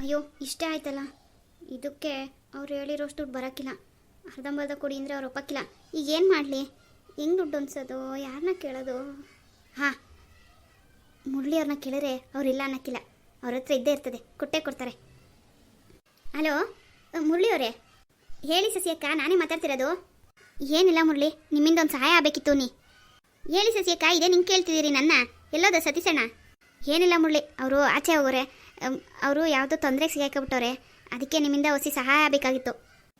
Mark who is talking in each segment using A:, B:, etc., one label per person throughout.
A: ಅಯ್ಯೋ, ಇಷ್ಟೇ ಆಯ್ತಲ್ಲ. ಇದಕ್ಕೆ ಅವ್ರು ಹೇಳಿರೋಷ್ಟು ದುಡ್ಡು ಬರೋಕ್ಕಿಲ್ಲ. ಅರ್ಧಂಬರ್ಧ ಕೊಡಿ ಅಂದರೆ ಅವ್ರು ಒಪ್ಪಕ್ಕಿಲ್ಲ. ಈಗ ಏನು ಮಾಡಲಿ? ಹೆಂಗೆ ದುಡ್ಡು ಅನ್ಸೋದು ಯಾರನ್ನ ಕೇಳೋದು? ಹಾಂ ಮುರಳಿ ಅವ್ರನ್ನ ಕೇಳಿದ್ರೆ ಅವರಿಲ್ಲ ಅನ್ನೋಕ್ಕಿಲ್ಲ. ಅವ್ರ ಹತ್ರ ಇದ್ದೇ ಇರ್ತದೆ. ಕೊಟ್ಟೇ ಕೊಡ್ತಾರೆ. ಹಲೋ ಮುರಳಿ ಅವರೇ ಹೇಳಿ ಸಸಿಯಕ್ಕ, ನಾನೇ ಮಾತಾಡ್ತಿರೋದು. ಏನಿಲ್ಲ ಮುರಳಿ, ನಿಮ್ಮಿಂದ ಒಂದು ಸಹಾಯ ಆಗಬೇಕಿತ್ತು ನೀ. ಹೇಳಿ ಸಸಿಯಕ್ಕ, ಇದೇ ನಿಂಗೆ ಕೇಳ್ತಿದ್ದೀರಿ ನನ್ನ. ಎಲ್ಲೋದ ಸತೀಸಣ್ಣ ಏನಿಲ್ಲ ಮುರಳಿ, ಅವರು ಆಚೆ ಹೋಗೋರೆ. ಅವರು ಯಾವುದೋ ತೊಂದರೆಗೆ ಸಿಗಾಕಬಿಟ್ಟವ್ರೆ. ಅದಕ್ಕೆ ನಿಮ್ಮಿಂದ ಹೊಸಿ ಸಹಾಯ ಬೇಕಾಗಿತ್ತು.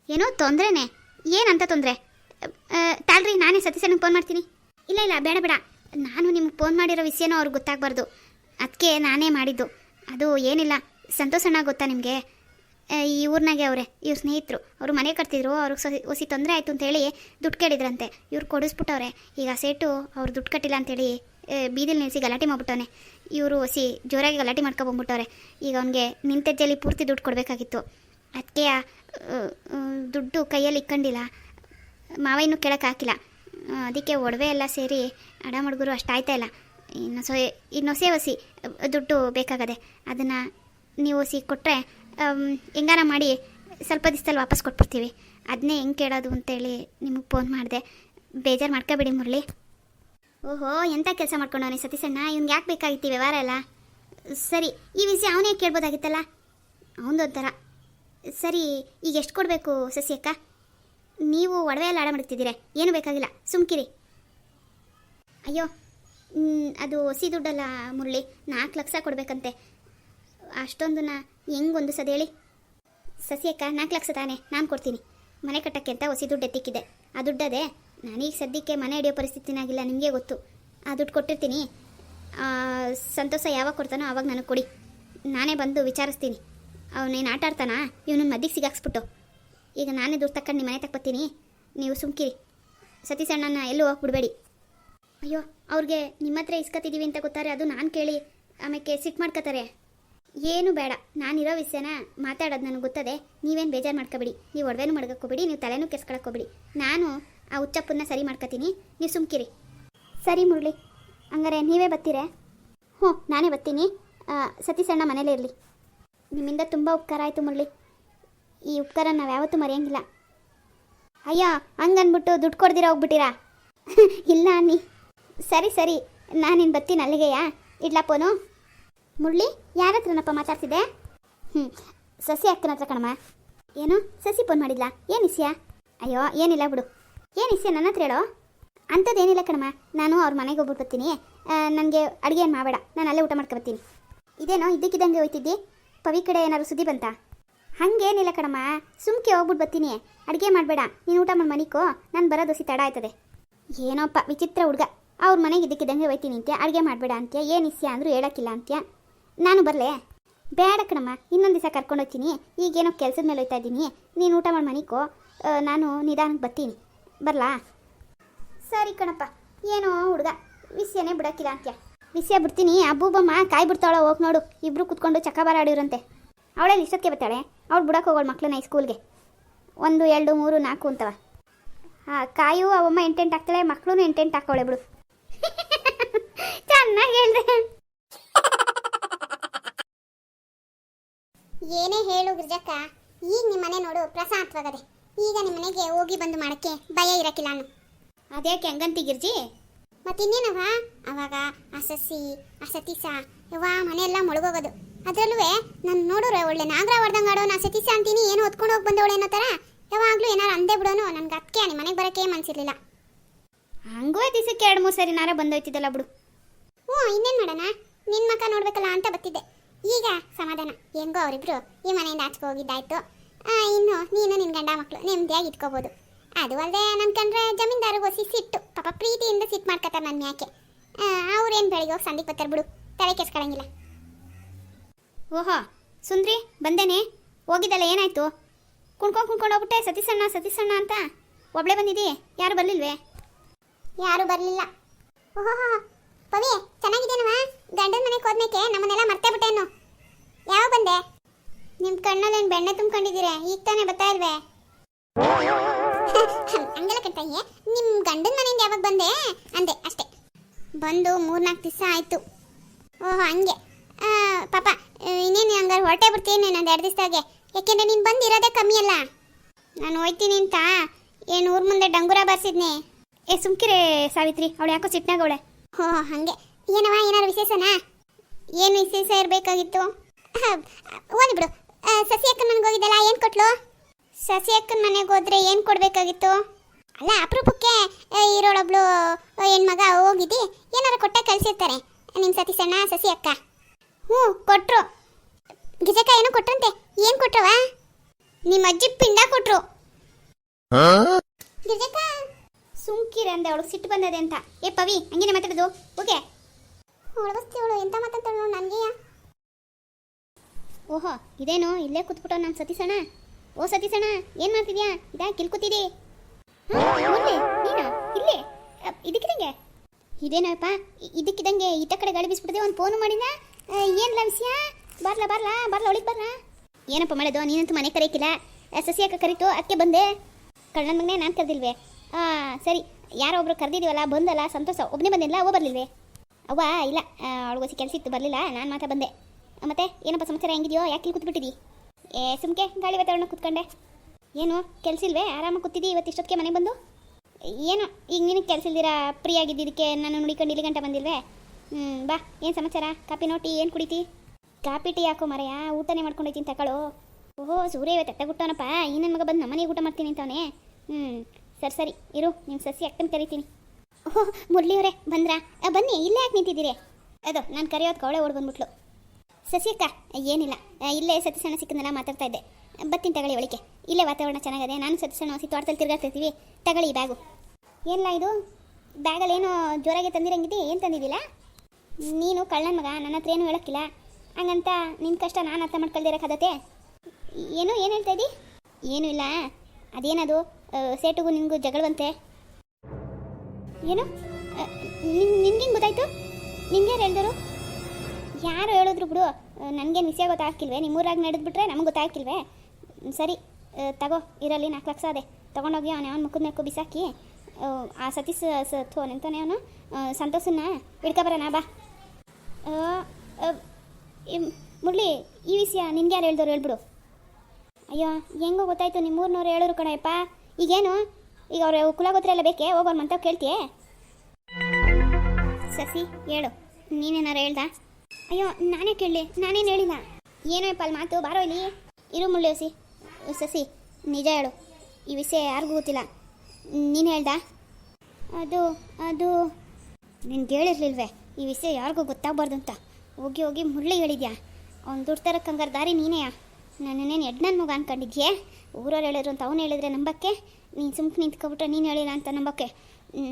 A: ಏನೋ ತೊಂದರೆನೇ. ಏನಂತ ತೊಂದರೆ? ತಾಳ್ರಿ, ನಾನೇ ಸತೀಶನಿಗೆ ಫೋನ್ ಮಾಡ್ತೀನಿ. ಇಲ್ಲ ಇಲ್ಲ, ಬೇಡ ಬೇಡ. ನಾನು ನಿಮ್ಗೆ ಫೋನ್ ಮಾಡಿರೋ ವಿಷಯನೂ ಅವ್ರಿಗೆ ಗೊತ್ತಾಗಬಾರ್ದು. ಅದಕ್ಕೆ ನಾನೇ ಮಾಡಿದ್ದು. ಅದು ಏನಿಲ್ಲ. ಸಂತೋಷಣ್ಣ ಗೊತ್ತಾ ನಿಮಗೆ? ಈ ಊರಿನಾಗೆ ಅವರೇ, ಇವ್ರ ಸ್ನೇಹಿತರು. ಅವರು ಮನೆ ಕಟ್ತಿದ್ರು, ಅವ್ರಿಗೆ ಸೊಸಿ ಹೊಸಿ ತೊಂದರೆ ಆಯಿತು ಅಂತೇಳಿ ದುಡ್ಡು ಕೇಳಿದ್ರಂತೆ. ಇವ್ರು ಕೊಡಿಸ್ಬಿಟ್ಟವ್ರೆ. ಈಗ ಸೇಟು ಅವ್ರು ದುಡ್ಡು ಕಟ್ಟಿಲ್ಲ ಅಂತೇಳಿ ಬೀದಿಲಿ ನಿಲ್ಲಿಸಿ ಗಲಾಟೆ ಮಾಡ್ಬಿಟ್ಟವನೆ. ಇವರು ಸಿ, ಜೋರಾಗಿ ಗಲಾಟೆ ಮಾಡ್ಕೊಬಂದ್ಬಿಟ್ಟವ್ರೆ ಈಗ ಅವನಿಗೆ ನಿಂತಜ್ಜಲ್ಲಿ ಪೂರ್ತಿ ದುಡ್ಡು ಕೊಡಬೇಕಾಗಿತ್ತು. ಅದಕ್ಕೆ ದುಡ್ಡು ಕೈಯಲ್ಲಿ ಇಕ್ಕಂಡಿಲ್ಲ. ಮಾವ ಕೇಳಕ್ಕೆ ಹಾಕಿಲ್ಲ. ಅದಕ್ಕೆ ಒಡವೆ ಎಲ್ಲ ಸೇರಿ ಅಡ ಅಷ್ಟು ಆಯ್ತಾ ಇಲ್ಲ. ಇನ್ನು ಸೊ ಇನ್ನು ಹೊಸಿ ದುಡ್ಡು ಬೇಕಾಗದೆ. ಅದನ್ನು ನೀವು ಸಿ ಕೊಟ್ಟರೆ ಹೆಂಗಾರ ಮಾಡಿ ಸ್ವಲ್ಪ ದಿವಸದಲ್ಲಿ ವಾಪಸ್ ಕೊಟ್ಬಿಡ್ತೀವಿ. ಅದನ್ನೇ ಹೆಂಗೆ ಕೇಳೋದು ಅಂತೇಳಿ ನಿಮಗೆ ಫೋನ್ ಮಾಡಿದೆ. ಬೇಜಾರು ಮಾಡ್ಕೋಬೇಡಿ ಮುರಳಿ. ಓಹೋ ಎಂಥ ಕೆಲಸ ಮಾಡ್ಕೊಂಡವನೆ ಸತೀಸಣ್ಣ ಇವ್ನಿಗೆ ಯಾಕೆ ಬೇಕಾಗಿತ್ತು ವ್ಯವಹಾರ ಎಲ್ಲ? ಸರಿ, ಈ ವಿಷಯ ಅವನೇ ಕೇಳ್ಬೋದಾಗಿತ್ತಲ್ಲ? ಅವನದೊಂಥರ ಸರಿ, ಈಗ ಎಷ್ಟು ಕೊಡಬೇಕು ಸಸಿ ನೀವು ಒಡವೆ ಎಲ್ಲ ಆಡ ಏನು ಬೇಕಾಗಿಲ್ಲ. ಸುಮ್ಕಿರಿ. ಅಯ್ಯೋ ಅದು ಹೊಸಿ ದುಡ್ಡಲ್ಲ ಮುರಳಿ. ನಾಲ್ಕು ಲಕ್ಷ ಕೊಡಬೇಕಂತೆ. ಅಷ್ಟೊಂದನ್ನ ಹೆಂಗೆ ಹೊಂದಿಸೋದು ಹೇಳಿ? ಸಸಿ ಅಕ್ಕ, ನಾಲ್ಕು ಲಕ್ಷ ತಾನೆ. ನಾನು ಕೊಡ್ತೀನಿ. ಮನೆ ಕಟ್ಟಕ್ಕೆ ಅಂತ ಹೊಸಿ ದುಡ್ಡು ಎತ್ತಿಕ್ಕಿದೆ ಆ ದುಡ್ಡದೇ ನಾನೀಗ ಸದ್ಯಕ್ಕೆ ಮನೆ ಹಿಡಿಯೋ ಪರಿಸ್ಥಿತಿನಾಗಿಲ್ಲ ನಿಮಗೆ ಗೊತ್ತು. ಆ ದುಡ್ಡು ಕೊಟ್ಟಿರ್ತೀನಿ. ಸಂತೋಷ ಯಾವಾಗ ಕೊಡ್ತಾನೋ ಆವಾಗ ನನಗೆ ಕೊಡಿ. ನಾನೇ ಬಂದು ವಿಚಾರಿಸ್ತೀನಿ. ಅವನೇನು ಆಟ ಆಡ್ತಾನಾ? ಇವನನ್ನ ಮದ್ದಿಗೆ ಸಿಗಾಕ್ಸ್ಬಿಟ್ಟು. ಈಗ ನಾನೇ ದುಡ್ಡು ತಕ್ಕಂಡು ನಿಮ್ಮ ಮನೆ ತಕ್ಕೊತೀನಿ ನೀವು ಸುಮ್ಕಿರಿ. ಸತೀಸಣ್ಣನ ಎಲ್ಲೂ ಹೋಗ್ಬಿಡ್ಬೇಡಿ. ಅಯ್ಯೋ, ಅವ್ರಿಗೆ ನಿಮ್ಮ ಹತ್ರ ಇಸ್ಕೊತಿದ್ದೀವಿ ಅಂತ ಗೊತ್ತಾರೆ ಅದು ನಾನು ಕೇಳಿ ಆಮೇಲೆ ಸಿಟ್ಟು ಮಾಡ್ಕೋತಾರೆ. ಏನು ಬೇಡ, ನಾನಿರೋ ವಿಷಯನ ಮಾತಾಡೋದು ನನಗೆ ಗೊತ್ತದೆ. ನೀವೇನು ಬೇಜಾರು ಮಾಡ್ಕೋಬೇಡಿ. ನೀವು ಒಡವೆನೂ ಮಾಡ್ಕೋಬೇಡಿ ನೀವು ತಲೆನೂ ಕೆಸ್ಕೊಳಕ್ಕೋಬೇಡಿ ನಾನು ಆ ಹುಚ್ಚಪ್ಪನ್ನ ಸರಿ ಮಾಡ್ಕೋತೀನಿ. ನೀವು ಸುಮ್ಕಿರಿ. ಸರಿ ಮುರಳಿ. ಹಂಗಾರೆ ನೀವೇ ಬರ್ತೀರೇ ಹ್ಞೂ, ನಾನೇ ಬರ್ತೀನಿ ಸತೀಸಣ್ಣ ಮನೇಲೇ ಇರಲಿ. ನಿಮ್ಮಿಂದ ತುಂಬ ಉಪಕಾರ ಆಯಿತು ಮುರಳಿ. ಈ ಉಪಕಾರ ನಾವು ಯಾವತ್ತೂ ಮರೆಯಂಗಿಲ್ಲ. ಅಯ್ಯೋ, ಹಂಗನ್ಬಿಟ್ಟು ದುಡ್ಡು ಕೊಡ್ದಿರ ಹೋಗ್ಬಿಟ್ಟಿರಾ? ಇಲ್ಲ ಅನ್ನಿ ಸರಿ ಸರಿ. ನಾನಿನ್ ಬರ್ತೀನಿ ಅಲ್ಲಿಗೆಯಾ? ಇಡ್ಲಾ ಮುರಳಿ, ಯಾರ ಹತ್ರನಪ್ಪ ಮಾತಾಡ್ತಿದ್ದೆ? ಹ್ಞೂ ಸಸಿ ಅಕ್ಕನ ಹತ್ರ ಕಣಮ್ಮ. ಏನು? ಸಸಿ ಫೋನ್ ಮಾಡಿದ್ಲಾ? ಏನು ಇಸ್ಯ ಅಯ್ಯೋ, ಏನಿಲ್ಲ ಬಿಡು. ಏನು ಇಸ್ಯ ನನ್ನ ಹತ್ರ ಹೇಳೋ? ಅಂಥದ್ದೇನಿಲ್ಲ ಕಣಮ್ಮ. ನಾನು ಅವ್ರ ಮನೆಗೆ ಹೋಗ್ಬಿಟ್ಟು ಬರ್ತೀನಿ. ನನಗೆ ಅಡುಗೆ ಏನು ಮಾಡಬೇಡ. ನಾನು ಅಲ್ಲೇ ಊಟ ಮಾಡ್ಕೊಬರ್ತೀನಿ ಇದೇನೋ ಇದ್ದಕ್ಕಿದ್ದಂಗೆ ಹೋಯ್ತಿದ್ದಿ? ಪವಿ ಕಡೆ ಏನಾದ್ರು ಸುದ್ದಿ ಬಂತ? ಹಂಗೇನಿಲ್ಲ ಕಣಮ್ಮ. ಸುಮ್ಕೆ ಹೋಗ್ಬಿಟ್ಟು ಬರ್ತೀನಿ. ಅಡುಗೆ ಮಾಡಬೇಡ. ನೀನು ಊಟ ಮಾಡಿ ಮನಿಕೋ. ನಾನು ಬರೋ ಸಿ ತಡ ಆಯ್ತದೆ. ಏನೋಪ್ಪ ವಿಚಿತ್ರ ಹುಡುಗ. ಅವ್ರ ಮನೆಗೆ ಇದ್ದಕ್ಕಿದ್ದಂಗೆ ಹೋಯ್ತೀನಿ ಅಂತ್ಯ? ಅಡುಗೆ ಮಾಡಬೇಡ ಅಂತ್ಯ? ಏನು ಇಸ್ಯ ಅಂದರೂ ಹೇಳೋಕ್ಕಿಲ್ಲ ಅಂತ್ಯ? ನಾನು ಬರಲೇ? ಬೇಡ ಕಣಮ್ಮ. ಇನ್ನೊಂದು ದಿವಸ ಕರ್ಕೊಂಡು ಹೋಗ್ತೀನಿ. ಈಗೇನೋ ಕೆಲಸದ ಮೇಲೆ ಹೋಯ್ತಾ ಇದ್ದೀನಿ. ನೀನು ಊಟ ಮಾಡಿ ಮನಿಕೋ. ನಾನು ನಿಧಾನಕ್ಕೆ ಬರ್ತೀನಿ. ಬರಲಾ? ಸರಿ ಕಣಪ್ಪ, ಏನೋ ಹುಡುಗ, ವಿಷಯನೇ ಬಿಡಕ್ಕಿಲ್ಲ ಅಂತ್ಯ. ವಿಷಯ ಬಿಡ್ತೀನಿ ಅಬ್ಬೂಬಮ್ಮ ಕಾಯಿ ಬಿಡ್ತಾಳ ಹೋಗಿ ನೋಡು, ಇಬ್ರು ಕುತ್ಕೊಂಡು ಚಕ್ಕಬಾರ ಆಡಿರಂತೆ ಅವಳೇ ಇಷ್ಟಕ್ಕೆ ಬರ್ತಾಳೆ, ಅವ್ಳು ಬಿಡಕ್ಕೆ ಹೋಗೋಳು ಮಕ್ಕಳನ್ನ ಈ ಸ್ಕೂಲ್ಗೆ ಒಂದು, ಎರಡು, ಮೂರು, ನಾಲ್ಕು ಅಂತವ. ಹಾಂ ಕಾಯು ಅವಮ್ಮ ಎಂಟೆಂಟ್ ಹಾಕ್ತಾಳೆ ಮಕ್ಕಳು ಎಂಟೆಂಟ್ ಹಾಕೋಳೆ ಬಿಡು. ಚೆನ್ನಾಗಿ ಹೇಳ್ದೆ.
B: ಏನೇ ಹೇಳು ಗಿರ್ಜಕ್ಕ, ಈಗ ನಿಮ್ಮನೆ ನೋಡು ಪ್ರಶಾಂತವಾಗದೆ. ಈಗ ನಿಮ್ಮ ಮನೆಗೆ ಹೋಗಿ ಬಂದು ಮಾಡಕ್ಕೆ ಭಯ ಇರಕ್ಕಿಲ್ಲ ನಾನು
A: ಅದ್ಯಾಕೆ ಹಂಗಂತಿ ಗಿರ್ಜಿ?
B: ಮತ್ತಿನ್ನೇನವ ಅವಾಗ ಆ ಸಸಿ ಆ ಸತೀಸ ಯವ್ವ ಮನೆ ಎಲ್ಲ ಮುಳುಗೋಗೋದು. ಅದರಲ್ಲೂ ನಾನು ನೋಡೋರೆ ಒಳ್ಳೆ ನಾಗರ ಹೊಡ್ದಂಗಾಡೋ ನಾ ಸತೀಸ ಅಂತೀನಿ ಏನು ಹೊತ್ಕೊಂಡು ಹೋಗಿ ಬಂದವಳೆ ಅನ್ನೋ ಥರ ಯಾವಾಗಲೂ ಏನಾರು ಅಂದೇ ಬಿಡೋನು ನನಗೆ ಅದಕ್ಕೆ ನಿಮ್ಮ ಮನೆಗೆ ಬರೋಕ್ಕೆ ಮನಸ್ಸಿರಲಿಲ್ಲ
A: ಹಂಗೂ ದಿವಸಕ್ಕೆ ಎರಡು ಮೂರು ಸರಿ ನಾರ ಬಂದೋಯ್ತಿದ್ದಲ್ಲ ಬಿಡು.
B: ಹ್ಞೂ ಇನ್ನೇನು ಮಾಡೋಣ? ನಿನ್ನ ಮಕ್ಕ ನೋಡ್ಬೇಕಲ್ಲ ಅಂತ ಬತ್ತಿದ್ದೆ. ಈಗ ಸಮಾಧಾನ. ಹೆಂಗೋ ಅವರಿಬ್ರು ಈ ಮನೆಯಿಂದ ಆಚೆಗೆ ಹೋಗಿದ್ದಾಯ್ತು. ಇನ್ನು ನೀನು ನಿನ್ನ ಗಂಡ ಮಕ್ಕಳು ನೆಮ್ಮದಿಯಾಗಿ ಇಟ್ಕೋಬೋದು. ಅದು ಅಲ್ಲದೆ ನನ್ನ ಕಂಡ್ರೆ ಜಮೀನ್ದಾರಿಗೆ ಒಸಿ ಸಿಟ್ಟು. ಪಾಪ ಪ್ರೀತಿಯಿಂದ ಸಿಟ್ಟು ಮಾಡ್ಕೊತಾರೆ ನನ್ನ ಯಾಕೆ ಅವ್ರೇನು ಬೆಳಿಗ್ಗೆ ಹೋಗಿ ಸಂದಿಗೆ ಬರ್ತಾರೆ ಬಿಡು. ತಲೆ ಕೆಸ್ಕೊಳಂಗಿಲ್ಲ
A: ಓಹೋ ಸುಂದ್ರಿ ಬಂದೇನೆ. ಹೋಗಿದ್ದಲ್ಲ ಏನಾಯ್ತು? ಕುಣ್ಕೊಂಡು ಕುಣ್ಕೊಂಡು ಹೋಗ್ಬಿಟ್ಟೆ ಸತೀಸಣ್ಣ ಸತೀಸಣ್ಣ ಅಂತ. ಒಬ್ಳೆ ಬಂದಿದ್ದೀ ಯಾರು ಬರಲಿಲ್ವೇ?
B: ಯಾರು ಬರಲಿಲ್ಲ. ಓಹೋ ಪವಿ ಚೆನ್ನಾಗಿದ್ದೇನವ ಗಂಡನ ಮನೆಗೆ ಹೋದ್ಮೇಕೆ ನಮ್ಮನ್ನೆಲ್ಲ ಮರ್ತೇ ಬಿಟ್ಟೇನು ಯಾವ ಬಂದೆ? ನಿಮ್ಮ ಕಣ್ಣಲ್ಲೇನು ಬೆಣ್ಣೆ ತುಂಬ್ಕೊಂಡಿದ್ದೀರಾ? ಈಗ ತಾನೇ ಬರ್ತಾ ಇಲ್ವೇ? ಹಂಗೆಲ್ಲ ಕಟ್ಟಾಯಿ ನಿಮ್ಮ ಗಂಡನ ಮನೆಯಿಂದ ಯಾವಾಗ ಬಂದೆ? ಅಂದೆ, ಅಷ್ಟೇ. ಬಂದು ಮೂರ್ನಾಲ್ಕು ದಿವಸ ಆಯ್ತು. ಓಹೋ, ಹಂಗೆ. ಪಾಪ, ಇನ್ನೇನು ಹಂಗಾರೆ ಹೊರಟೆ ಬಿಡ್ತೀನಿ ನಾನು ಎರಡು ದಿವಸದಾಗೆ ಯಾಕೆಂದ್ರೆ ನೀನು ಬಂದಿರೋದೇ ಕಮ್ಮಿ ಅಲ್ಲ. ನಾನು ಹೋಯ್ತೀನಿ ಅಂತ ಏನು ಊರ ಮುಂದೆ ಡಂಗುರ ಬಾರಿಸಿದ್ನಿ.
A: ಏ, ಸುಮ್ಕಿರೆ ಸಾವಿತ್ರಿ. ಅವಳು ಯಾಕೋ ಸಿಟ್ನಾಗ ಅವಳೆ.
B: ಹೋ ಹಾಗೆ. ಏನವ ಏನಾರು ವಿಶೇಷನಾ? ಏನು ವಿಶೇಷ ಇರಬೇಕಾಗಿತ್ತು? ಓದಿ ಬಿಡು ಸಸಿ ಅಕ್ಕನ ಮನೆಗೆ ಹೋಗಿದ್ದಲ್ಲ ಏನು ಕೊಟ್ಲು? ಸಸಿ ಅಕ್ಕನ ಮನೆಗೆ ಹೋದ್ರೆ ಏನು ಕೊಡಬೇಕಾಗಿತ್ತು? ಅಲ್ಲ ಅಪರೂಪಕ್ಕೆ ಇರೋಳೊಬ್ಳು ಹೆಣ್ಮಗ ಹೋಗಿದ್ದಿ. ಏನಾರು ಕೊಟ್ಟ ಕಳಿಸಿರ್ತಾರೆ. ನಿಮ್ಮ ಸಣ್ಣ ಸಸಿ ಅಕ್ಕ ಹ್ಞೂ ಕೊಟ್ರು. ಗಿಜಕ್ಕ ಏನೋ ಕೊಟ್ರಂತೆ. ಏನು ಕೊಟ್ರವ? ನಿಮ್ಮ ಅಜ್ಜಿ ಪಿಂಡ ಕೊಟ್ರು. ಗಿಜಕ್ಕ
A: ಸುಮ್ಕಿರೆ ಅಂದೆ ಅವಳು ಸಿಟ್ಟು ಬಂದದೆ ಅಂತ. ಏ ಪವಿ ಹಂಗೇನೆ ಮಾತಾಡೋದು. ಓಕೆ
B: ಅವಳು ಎಂತ ಮಾತಾಡ್ತಾಳು ನನಗೆ
A: ಓಹೋ, ಇದೇನು? ಇಲ್ಲೇ ಕೂತ್ಬಿಟ್ಟು ನಾನು ಸತೀಸಣ್ಣ ಓ ಸತೀಸಣ್ಣ ಏನು ಮಾಡ್ತಿದ್ಯಾ? ಇದಾ ಕಿಲ್ಕೂತಿದಿ ನೀನು? ಇಲ್ಲಿ? ಇದಕ್ಕಿದಂಗೆ? ಇದೇನಪ್ಪ ಇದಕ್ಕಿದಂಗೆ ಈತ ಕಡೆ ಗಾಳಿ ಬೀಸ್ಬಿಟ್ಟಿದೆ, ಒಂದು ಫೋನ್ ಮಾಡಿದ ಏನ್ ವಿಷಯ? ಬರ್ಲಾ ಬರ್ಲಾ ಬರ್ಲಾ, ಒಳಗೆ ಬರ್ಲಾ? ಏನಪ್ಪ ಮಾಡೋದು, ನೀನಂತೂ ಮನೆ ಕರೀಕಿಲ್ಲ ಸಸಿ ಅಕ್ಕ ಕರೀತು ಅದಕ್ಕೆ ಬಂದೆ. ಕಳ್ಳನ ಮಗನೇ ನಾನು ಕರೆದಿಲ್ವೇ? ಆ, ಸರಿ, ಯಾರೋ ಒಬ್ರು ಕರೆದಿದ್ದೀವಲ್ಲ, ಬಂದಲ್ಲ, ಸಂತೋಷ ಒಬ್ಬನೇ ಬಂದಿಲ್ಲ ಅವ ಬರಲಿಲ್ವೇ? ಅವ್ವ, ಇಲ್ಲ ಅವಳಿಗೋಸಿ ಕೆಲಸ ಇತ್ತು, ಬರಲಿಲ್ಲ, ನಾನು ಮಾತ್ರ ಬಂದೆ. ಮತ್ತೆ ಏನಪ್ಪ ಸಮಾಚಾರ, ಹೆಂಗಿದೆಯೋ? ಯಾಕೆ ಇಲ್ಲಿ ಕೂತ್ಬಿಟ್ಟಿದಿ? ಏ, ಸುಮ್ಕೆ ಗಾಳಿ ವಾತಾವರಣ ಕೂತ್ಕೊಂಡೆ. ಏನು, ಕೆಲಸ ಇಲ್ವೇ? ಆರಾಮಾಗಿ ಕೂತಿದ್ದಿ ಇವತ್ತು ಇಷ್ಟೊತ್ತಿಗೆ ಮನೆಗೆ ಬಂದು? ಏನು, ಈಗ ನಿನಗೆ ಕೆಲಸ ಇಲ್ದಿರಾ? ಫ್ರೀ ಆಗಿದ್ದಿದ್ದಕ್ಕೆ ನಾನು ನುಡಿಕೊಂಡು ಇಲ್ಲಿ ಗಂಟೆ ಬಂದಿಲ್ವೇ? ಹ್ಞೂ ಬಾ, ಏನು ಸಮಾಚಾರ? ಕಾಪಿ ನೋಟಿ ಏನು ಕುಡಿತಿ? ಕಾಪಿ ಟೀ ಹಾಕೋ ಮರೆಯ ಊಟನೇ ಮಾಡ್ಕೊಂಡೈತೀನಿ ತಗೊಳ್ಳೋ ಓಹೋ, ಸೂರ್ಯ ಇವತ್ತು ಎತ್ತಾಗುಟ್ಟವನಪ್ಪ ಈ ನನ್ನ ಮಗ ಬಂದು ನಮ್ಮನೆಗೆ ಊಟ ಮಾಡ್ತೀನಿ ಅಂತವನೇ. ಹ್ಞೂ ಸರಿ ಸರಿ, ಇರು ನಿಮ್ಮ ಸಸಿ ಅಕ್ಕನ ಕರಿತೀನಿ. ಓಹೋ ಮುರಳಿಯವರೇ ಬಂದ್ರಾ? ಬನ್ನಿ, ಇಲ್ಲೇ ಯಾಕೆ ನಿಂತಿದ್ದೀರಿ? ಅದು, ನಾನು ಕರೆಯೋದು ಕೌಳೆ ಓಡ್ ಬಂದ್ಬಿಟ್ಲು. ಸಸಿಯಕ್ಕ, ಏನಿಲ್ಲ. ಇಲ್ಲೇ ಸತ್ಯಸಣ್ಣ ಸಿಕ್ಕಂದಲ್ಲ ಮಾತಾಡ್ತಾ ಇದ್ದೆ. ಬತ್ತೀನಿ ತಗೊಳ್ಳಿ ಒಳಿಕೆ ಇಲ್ಲೇ ವಾತಾವರಣ ಚೆನ್ನಾಗಿದೆ, ನಾನು ಸತ್ಯಸಣ್ಣ ಹೊಸಿ ತೋಟದಲ್ಲಿ ತಿರ್ಗಾಡ್ತಿರ್ತೀವಿ. ತಗೊಳ್ಳಿ ಬ್ಯಾಗು. ಏನಿಲ್ಲ ಇದು? ಬ್ಯಾಗಲ್ಲಿ ಏನೋ ಜೋರಾಗಿ ತಂದಿರಂಗಿದೆ ಏನು ತಂದಿದ್ದಿಲ್ಲ ನೀನು ಕಳ್ಳನ ಮಗ, ನನ್ನ ಹತ್ರ ಏನು ಹೇಳೋಕ್ಕಿಲ್ಲ. ಹಂಗಂತ ನಿನ್ನ ಕಷ್ಟ ನಾನು ಅರ್ಥ ಮಾಡ್ಕೊಳ್ದಿರೋಕ್ಕಾಗತ್ತೆ ಏನು ಏನು ಹೇಳ್ತಾ ಇದ್ದಿ? ಏನೂ ಇಲ್ಲ. ಅದೇನದು? ಸೇಟುಗೂ ನಿನಗೂ ಜಗಳವಂತೆ. ಏನು? ನಿನ್ಗೆ ಗೊತ್ತಾಯ್ತು? ನಿಮ್ಗೆ ಯಾರು ಹೇಳಿದರು? ಯಾರು ಹೇಳಿದ್ರು ಬಿಡು ನನಗೇನು ವಿಷಯ ಗೊತ್ತಾಗ್ತಿಲ್ವೇ? ನಿಮ್ಮೂರಾಗ ನಡೆದ್ಬಿಟ್ರೆ ನಮಗೆ ಗೊತ್ತಾಗ್ತಿಲ್ವೇ? ಸರಿ ತಗೋ ಇರಲಿ ನಾಲ್ಕು ಲಕ್ಷ ಅದೇ. ತೊಗೊಂಡೋಗಿ ಅವನ ಅವನ ಮುಖದ ಮೇಕು ಬಿಸಾಕಿ ಆ, ಸತೀಶ್ ಸತ್ತು ನಿಂತಾನೆ ಅವನು. ಸಂತೋಷನ್ನ ಹಿಡ್ಕೊಬರೋಣ ಬಾ. ಮುರಳಿ ಈ ವಿಷಯ ನಿನ್ಗೆ ಯಾರು ಹೇಳ್ದವ್ರು ಹೇಳ್ಬಿಡು. ಅಯ್ಯೋ ಹೆಂಗೋ ಗೊತ್ತಾಯ್ತು ನಿಮ್ಮೂರ್ನವ್ರು ಹೇಳೋರು ಕಣಯಪ್ಪ ಈಗೇನು? ಈಗ ಅವ್ರ ಕುಲಗೋತ್ರ ಎಲ್ಲ ಬೇಕೇ? ಹೋಗೋರು ಮಂತ ಕೇಳ್ತೀಯೇ? ಸಸಿ ಹೇಳು ನೀನೇನಾರು ಹೇಳ್ದ? ಅಯ್ಯೋ, ನಾನೇ ಕೇಳಲಿ ನಾನೇನು ಹೇಳಿಲ್ಲ? ಏನೋ ಪಲ್ ಮಾತು, ಬಾರೋ ಇಲ್ಲಿ. ಇರು ಮುಳ್ಳಿ ಹಸಿ ಸಸಿ, ನಿಜ ಹೇಳು. ಈ ವಿಷಯ ಯಾರಿಗೂ ಗೊತ್ತಿಲ್ಲ. ನೀನು ಹೇಳ್ದ? ಅದು ಅದು, ನೀನು ಹೇಳಿರ್ಲಿಲ್ವೇ ಈ ವಿಷಯ ಯಾರಿಗೂ ಗೊತ್ತಾಗ್ಬಾರ್ದು ಅಂತ. ಹೋಗಿ ಹೋಗಿ ಮುರಳಿ ಹೇಳಿದ್ಯಾ? ಅವ್ನು ದುಡ್ಡು ತರಕ್ಕೆ ಹಂಗಾರೆ ದಾರಿ ನೀನೇಯಾ? ನನ್ನನ್ನೇನು ಎಡ್ನನ್ ಮಗ ಅನ್ಕೊಂಡಿದ್ಯೆ? ಊರವ್ರು ಹೇಳಿದ್ರು ಅಂತ ಅವನು ಹೇಳಿದ್ರೆ ನಂಬಕ್ಕೆ? ನೀನು ಸುಮ್ಕೆ ನಿಂತ್ಕೊಬಿಟ್ರೆ ನೀನು ಹೇಳಿಲ್ಲ ಅಂತ ನಂಬಕ್ಕೆ?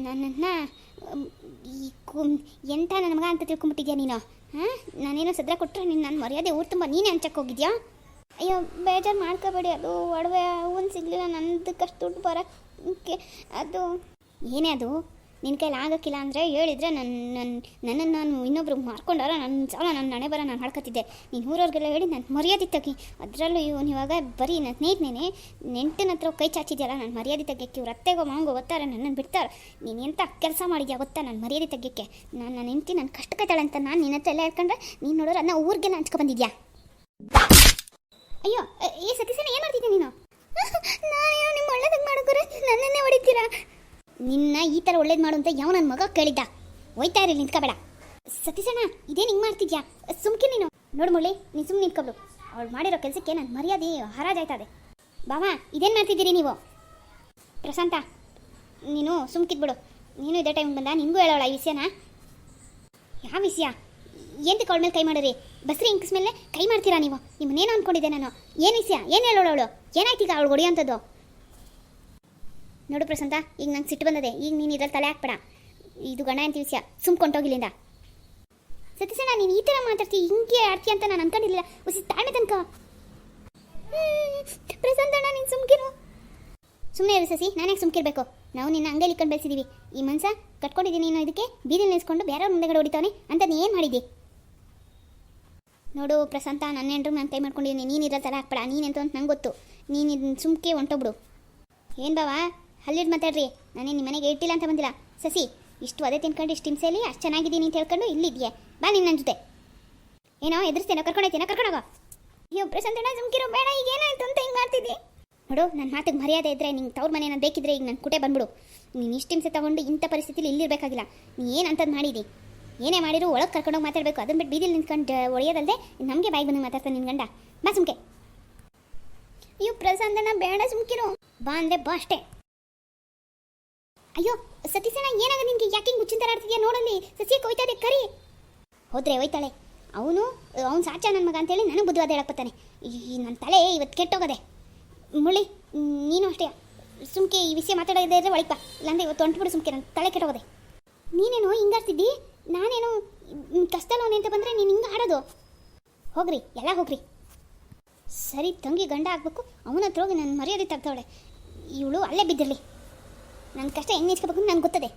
A: ನನ್ನನ್ನು ಈ ಎಂಥ ನನ್ನ ಮಗ ಅಂತ ತಿಳ್ಕೊಂಬಿಟ್ಟಿದ್ಯಾ ನೀನು? ಹಾಂ? ನಾನೇನೋ ಸದ್ರ ಕೊಟ್ಟರೆ ನೀನು ನನ್ನ ಮರ್ಯಾದೆ ಊರು ತುಂಬ ನೀನೇ ಹಂಚಕ್ಕೆ ಹೋಗಿದ್ಯಾ? ಅಯ್ಯೋ, ಬೇಜಾರು ಮಾಡ್ಕೋಬೇಡಿ. ಅದು ಒಡವೆ ಹೂವನ್ನು ಸಿಗಲಿಲ್ಲ ಕಷ್ಟ ದುಡ್ಡು ಬರೋಕ್ಕೆ ಅದು ಏನೇ ಅದು? ನಿನ್ನ ಕೈಲಿ ಆಗೋಕ್ಕಿಲ್ಲ ಅಂದರೆ ಹೇಳಿದರೆ ನನ್ನ ನನ್ನ ನನ್ನನ್ನು ನಾನು ಇನ್ನೊಬ್ರು ಮಾರ್ಕೊಂಡಾರ ನನ್ನ ಸಾಲ ನನ್ನ ಹಣೆ ಬರ ನಾನು ಹಾಡ್ಕೊತಿದ್ದೆ ನೀನು ಊರವ್ರಿಗೆಲ್ಲ ಹೇಳಿ ನಾನು ಮರ್ಯಾದೆ ತಗಿ. ಅದರಲ್ಲೂ ಇವನು ಇವಾಗ ಬರೀ ನನ್ನ ಸ್ನೇಹಿತನೇನೆ ನೆಂಟನ ಹತ್ರ ಕೈ ಚಾಚಿದ್ಯಲ್ಲ, ನಾನು ಮರ್ಯಾದೆ ತೆಗಿಯೋಕ್ಕೆ ಇವ್ರ ಅತ್ತೆಗೋ ಮಾವಂಗೋ ಗೊತ್ತಾರೆ ನನ್ನನ್ನು ಬಿಡ್ತಾರೆ. ನೀನು ಎಂಥ ಕೆಲಸ ಮಾಡಿದ್ಯಾ ಗೊತ್ತಾ ನಾನು ಮರ್ಯಾದೆ ತೆಗಿಯೋಕ್ಕೆ? ನಾನು ನನ್ನ ಹೆಂಡ್ತಿ ನನ್ನ ಕಷ್ಟಕ್ಕೆ ಅಂತ ನಾನು ನಿನ್ನ ಹತ್ರ ಎಲ್ಲ ಹೇಳ್ಕೊಂಡ್ರೆ ನೀನು ನೋಡೋರು ಅದನ್ನ ಊರಿಗೆಲ್ಲ ಹಂಚ್ಕೊ ಬಂದಿದ್ಯಾ? ಅಯ್ಯೋ ಈ ಸತೀಸನ ಏನು ಮಾಡ್ತಿದ್ದೆ ನೀನು? ನಾನು ನಿಮ್ಮ ಒಳ್ಳೇದಾಗ ಮಾಡೋಕ್ರೆ ನನ್ನನ್ನೇ ಹೊಡಿತೀರಾ? ನಿನ್ನ ಈ ಥರ ಒಳ್ಳೇದು ಮಾಡು ಅಂತ ಯಾವ ನನ್ನ ಮಗ ಕೇಳಿದ್ದ? ಹೋಯ್ತಾ ಇರಲಿ ನಿಂತ್ಕೋಬೇಡ. ಸತೀಶಣ್ಣ, ಇದೇನು ಹಿಂಗೆ ಮಾಡ್ತಿದ್ಯಾ? ಸುಮ್ಕೆ ನೀನು. ನೋಡು ಮುಳ್ಳಿ ನೀನು ಸುಮ್ಮನೆ ನಿಂತ್ಕೊಬ್ಳು ಅವ್ಳು ಮಾಡಿರೋ ಕೆಲಸಕ್ಕೆ ನನ್ನ ಮರ್ಯಾದೆ ಹರಾಜಾಯ್ತದೆ. ಬಾವಾ, ಇದೇನು ಮಾಡ್ತಿದ್ದೀರಿ ನೀವು? ಪ್ರಶಾಂತ, ನೀನು ಸುಮ್ಕಿದ್ಬಿಡು ನೀನು ಇದೇ ಟೈಮ್ ಬಂದ, ನಿನಗೂ ಹೇಳೋಳ ಈ ವಿಷಯನ? ಯಾವ ವಿಷಯ? ಏನು ಅವಳ ಮೇಲೆ ಕೈ ಮಾಡಿರಿ? ಬಸ್ರಿ ಇಂಕ್ಸ್ ಮೇಲೆ ಕೈ ಮಾಡ್ತೀರಾ ನೀವು? ನಿಮ್ಮನ್ನೇನು ಅನ್ಕೊಂಡಿದ್ದೆ ನಾನು. ಏನು ವಿಷಯ? ಏನು ಹೇಳೋಳು ಅವಳು? ಏನಾಯ್ತೀಗ ಅವಳು ಹೊಡಿಯೋಂಥದ್ದು ನೋಡು ಪ್ರಶಾಂತ, ಈಗ ನಂಗೆ ಸಿಟ್ಟು ಬಂದದೆ. ಈಗ ನೀನು ಇದ್ರಲ್ಲಿ ತಲೆ ಹಾಕ್ಬೇಡ. ಇದು ಗಣ ಅಂತ ವಿಷಯ ಸುಮ್ಕೊಂಟೋಗಿಲ್ಲಿಂದ ಸತೀಶಣ್ಣ, ನೀನು ಈ ಥರ ಮಾತಾಡ್ತಿ, ಹಿಂಗೆ ಆಡ್ತೀಯ ಅಂತ ನಾನು ಅನ್ಕೊಂಡಿರಲಿಲ್ಲ. ಉಸಿ ತಾಳ್ಮೆ ತನಕ. ಪ್ರಶಾಂತಣ್ಣ, ನೀನು ಸುಮ್ಕಿರು. ಸುಮ್ಮನೆ ಇರು ಸಸಿ, ನಾನೇ ಸುಮ್ಕಿರ್ಬೇಕು? ನಾವು ನಿನ್ನ ಅಂಗೈಲಿ ಇಕ್ಕೊಂಡು ಬೆಳೆಸಿದೀವಿ. ಈ ಮನಸ ಕಟ್ಕೊಂಡಿದ್ದೀನಿ ನೀನು ಇದಕ್ಕೆ. ಬೀದಿಲಿ ನಿಲ್ಸ್ಕೊಂಡು ಬೇರೆಯವ್ರ ಮುಂದೆಗಡೆ ಹೊಡಿತಾನೆ ಅಂತ ಏನು ಮಾಡಿದ್ದಿ? ನೋಡು ಪ್ರಶಾಂತ, ನನ್ನ ಹೆಂಡ್ರು ನಾನು ಕೈ ಮಾಡ್ಕೊಂಡಿದ್ದೀನಿ. ನೀನು ಇರೋ ಥರ ಹಾಕ್ಬೇಡ. ನೀನೆಂತ ಅಂತ ನಂಗೆ ಗೊತ್ತು. ನೀನು ಇದನ್ನ ಸುಮ್ಕೆ ಹೊಂಟೋಗ್ಬಿಡು. ಏನು ಬಾವ ಹಲ್ಲಿಡ್ ಮಾತಾಡ್ರಿ. ನಾನೇ ನಿಮ್ಮ ಮನೆಗೆ ಇಟ್ಟಿಲ್ಲ ಅಂತ ಬಂದಿಲ್ಲ. ಸಸಿ, ಇಷ್ಟು ಅದೇ ತಿನ್ಕೊಂಡು, ಇಷ್ಟು ಹಿಂಸೆಯಲ್ಲಿ ಅಷ್ಟು ಚೆನ್ನಾಗಿದ್ದೀನಿ ಅಂತ ಹೇಳ್ಕೊಂಡು ಇಲ್ಲಿದೆಯೇ. ಬಾ ನನ್ನ ಜೊತೆ. ಏನೋ, ಎದುರಿಸ್ತೇನೋ ಕರ್ಕೊಂಡೈತೇನೋ ಕರ್ಕೊಂಡೋಗ ಅಯ್ಯೋ ಪ್ರಸಂತಣ್ಣ ಸುಮ್ಕಿರೋ ಬೇಡ, ಈಗ ಏನಾಯ್ತು ಅಂತ ಹಿಂಗೆ ಮಾಡ್ತಿದ್ದಿ? ನೋಡು ನನ್ನ ಮಾತಿಗೆ ಮರ್ಯಾದೆ ಇದ್ರೆ ನಿಂಗೆ ತವ್ರ ಮನೆ ನಾನು ಬೇಕಿದ್ರೆ ಈಗ ನನ್ನ ಕುಟೆ ಬಂದ್ಬಿಡು. ನೀನು ಇಷ್ಟು ಹಿಂಸೆ ತಗೊಂಡು ಇಂಥ ಪರಿಸ್ಥಿತಿಲಿ ಇಲ್ಲಿರಬೇಕಾಗಿಲ್ಲ. ನೀ ಏನು ಅಂತದ್ದು ಮಾಡಿದಿ? ಏನೇ ಮಾಡಿದ್ರು ಒಳಗೆ ಕರ್ಕೊಂಡೋಗಿ ಮಾತಾಡಬೇಕು. ಅದನ್ನ ಬಿಟ್ಟು ಬೀದಿಲಿ ನಿಂತ್ಕೊಂಡು ಒಡೆಯೋದಲ್ಲದೆ ನಮಗೆ ಬಾಯಿ ಬಂದು ಮಾತಾಡ್ತಾನೆ ನಿನ್ನ ಗಂಡ. ಬಾ ಸುಮ್ಕೆ. ಅಯ್ಯೋ ಪ್ರಸಂತಣ್ಣ ಬೇಡ ಸುಮ್ಕಿರು. ಬಾ ಅಂದರೆ ಬಾ ಅಷ್ಟೇ. ಅಯ್ಯೋ ಸತೀಸಣ್ಣ ಏನಾಗ ನಿನ್ಗೆ ಯಾಕೆ ಹಿಂಗೆ ಹುಚ್ಚಿನ ಥರ ಆಡ್ತಿದ್ಯಾ? ನೋಡಲ್ಲಿ ಹೋಯ್ತಾ ಇದೆ ಕರಿ. ಹೋದ್ರೆ ಹೋಯ್ತಾಳೆ. ಅವನು, ಅವ್ನು ಸಾಚ ನನ್ನ ಮಗ ಅಂತೇಳಿ ನನಗೆ ಬುದ್ಧಿವಾದ ಹೇಳಕ್ಕೆ ಈ ನನ್ನ ತಲೆ ಇವತ್ತು ಕೆಟ್ಟೋಗದೆ. ಮುಳ್ಳಿ ನೀನು ಅಷ್ಟೇ. ಸುಮ್ಕೆ ಈ ವಿಷಯ ಮಾತಾಡೋದೇ ಇದ್ರೆ ಒಳಗೆ ಇಲ್ಲಾಂದ್ರೆ ಇವತ್ತು ಹೊಂಟ್ಬಿಡು ಸುಮ್ಕೆ ನನ್ನ ತಲೆ ಕೆಟ್ಟೋಗದೆ. ನೀನೇನೋ ಹಿಂಗಾಡ್ತಿದ್ದಿ ನಾನೇನು ಕಷ್ಟಲ್ಲವನೇ ಅಂತ ಬಂದರೆ ನೀನು ಹಿಂಗೆ ಆಡೋದು? ಹೋಗ್ರಿ, ಎಲ್ಲ ಹೋಗ್ರಿ. ಸರಿ, ತಂಗಿ ಗಂಡ ಆಗಬೇಕು. ಅವನ ಹತ್ರ ಹೋಗಿ ನನ್ನ ಮರ್ಯಾದೆ ತಗ್ತಾವಳೆ ಇವಳು ಅಲ್ಲೇ ಬಿದ್ದಿರಲಿ. ನನ್ನ ಕಷ್ಟ ಹೆಂಗೆ ನಿಚ್ಕೋಬೇಕು ನನಗೆ ಗೊತ್ತದೆ.